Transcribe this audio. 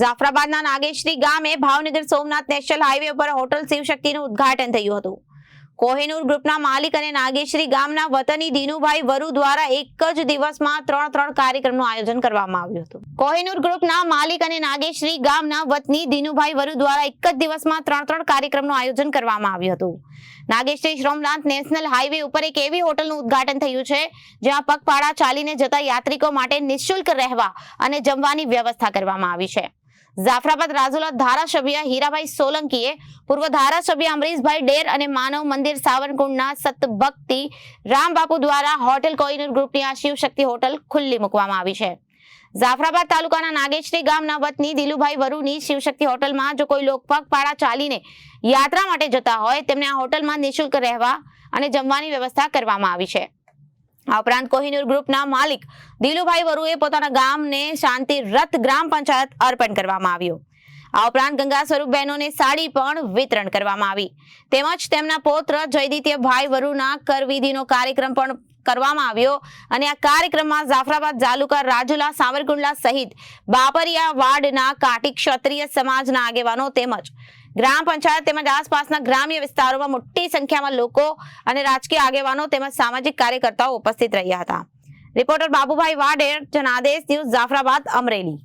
જાફરાબાદના નાગેશ્રી ગામે Bhavnagar Somnath national highway ઉપર hotel શિવશક્તિનું ઉદ્ઘાટન થયું હતું. કોહિનૂર ગ્રુપના માલિક અને નાગેશ્રી ગામના વતની દિનુભાઈ વરુ દ્વારા એક જ દિવસમાં ત્રણ ત્રણ કાર્યક્રમનું આયોજન કરવામાં આવ્યું હતું. કોહિનૂર ગ્રુપના માલિક અને નાગેશ્રી ગામના વતની દિનુભાઈ વરુ દ્વારા એક જ દિવસમાં ત્રણ ત્રણ કાર્યક્રમનું આયોજન કરવામાં આવ્યું હતું. નાગેશ્રી શ્રોમનાથ નેશનલ હાઈવે ઉપર એક એવી હોટલનું ઉદ્ઘાટન થયું છે, જ્યાં પગપાળા ચાલીને જતા યાત્રિકો માટે નિઃશુલ્ક રહેવા અને જમવાની વ્યવસ્થા કરવામાં આવી છે. જાફરાબાદ રાજુલા ધારાસભ્ય હીરાભાઈ સોલંકીએ પૂર્વ ધારાસભ્ય અમરીશભાઈ ડેર અને માનવ મંદિર સાવરકુંડના સતભક્તિ રામબાપુ દ્વારા હોટેલ કોઈનર ગ્રુપની આ શિવશક્તિ હોટલ ખુલ્લી મૂકવામાં આવી છે. જાફરાબાદ તાલુકાના નાગેશ્રી ગામના વતની દિલુભાઈ વરુની શિવશક્તિ હોટલમાં જો કોઈ લોક પગપાળા ચાલીને યાત્રા માટે જતા હોય, તેમને આ હોટલમાં નિઃશુલ્ક રહેવા અને જમવાની વ્યવસ્થા કરવામાં આવી છે. આ ઉપરાંત કોહિનૂર ગ્રુપના માલિક દિલુભાઈ વરુએ પોતાના ગામને શાંતિ રથ ગ્રામ પંચાયત અર્પણ કરવામાં આવ્યું. આ ઉપરાંત ગંગા સ્વરૂપ બહેનોને સાડી પણ વિતરણ કરવામાં આવી. તેમજ તેમના પૌત્ર જયદિત્યભાઈ વરુના કરવિધિનો કાર્યક્રમ પણ કરવામાં આવ્યો અને આ કાર્યક્રમમાં જાફરાબાદ જાલુકા રાજુલા સાવરકુંડલા સહિત બાપરિયા વાર્ડના કાટી ક્ષત્રિય સમાજના આગેવાનો તેમજ ગ્રામ પંચાયત તેમજ આસપાસના ગ્રામ્ય વિસ્તારોમાં મોટી સંખ્યામાં લોકો અને રાજકીય આગેવાનો તેમજ સામાજિક કાર્યકર્તાઓ ઉપસ્થિત રહ્યા હતા. Reporter Babubhai Vader, Janadesh news, Jafrabad, Amreli.